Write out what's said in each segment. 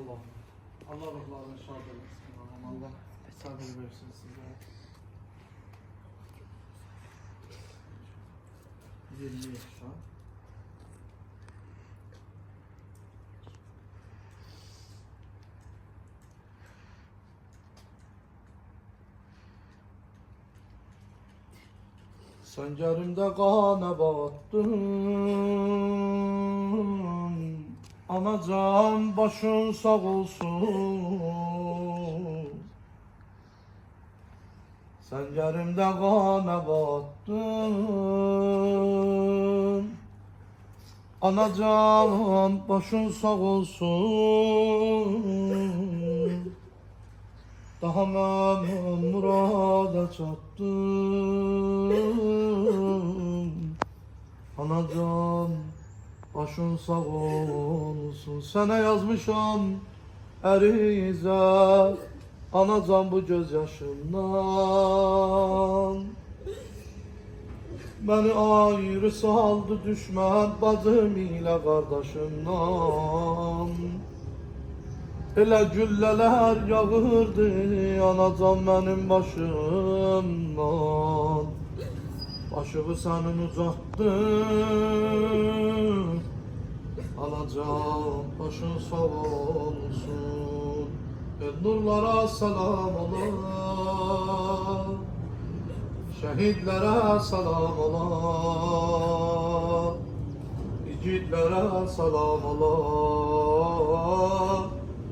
Allah. Allah ruhlarını şad eylesin. Allah sabır versin size. 20 yaşa. Səngerimdə qana battın Anacan başın sağ olsun. Səngerimdə qana battın Anacan başın sağ olsun. Daha mənim murada çatdım Anacan başın sağ olsun Sənə yazmışam ərizə Anacan bu göz yaşından Məni ayrı saldı düşmən bacım ilə qardaşımdan Elə güllələr yağırdı anacan mənim başımdan Başımı sənin ucatdım Anacan başın sağ olsun. El nurlara salam ola Şehidlere salam ola Yiğitlere salam ola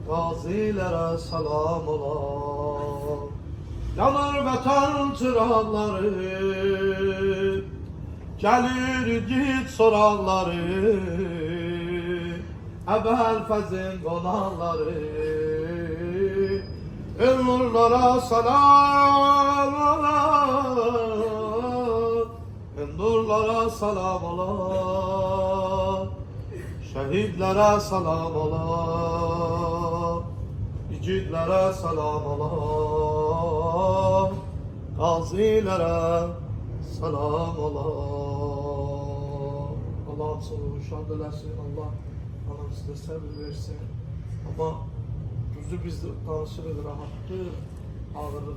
Gazilere salam ola Yanar vatan çıraqları Gelir git soraqları Əbəl fəzin qonaqları El nurlara salam ola El nurlara salam ola Şehidlere salam ola Yiğitlere salam ola Gazilere salam ola Allah sonu şad eləsin Allah Allah sizə səbir versin. Ama düzü biz danışırıq rahatdır Ağırlığı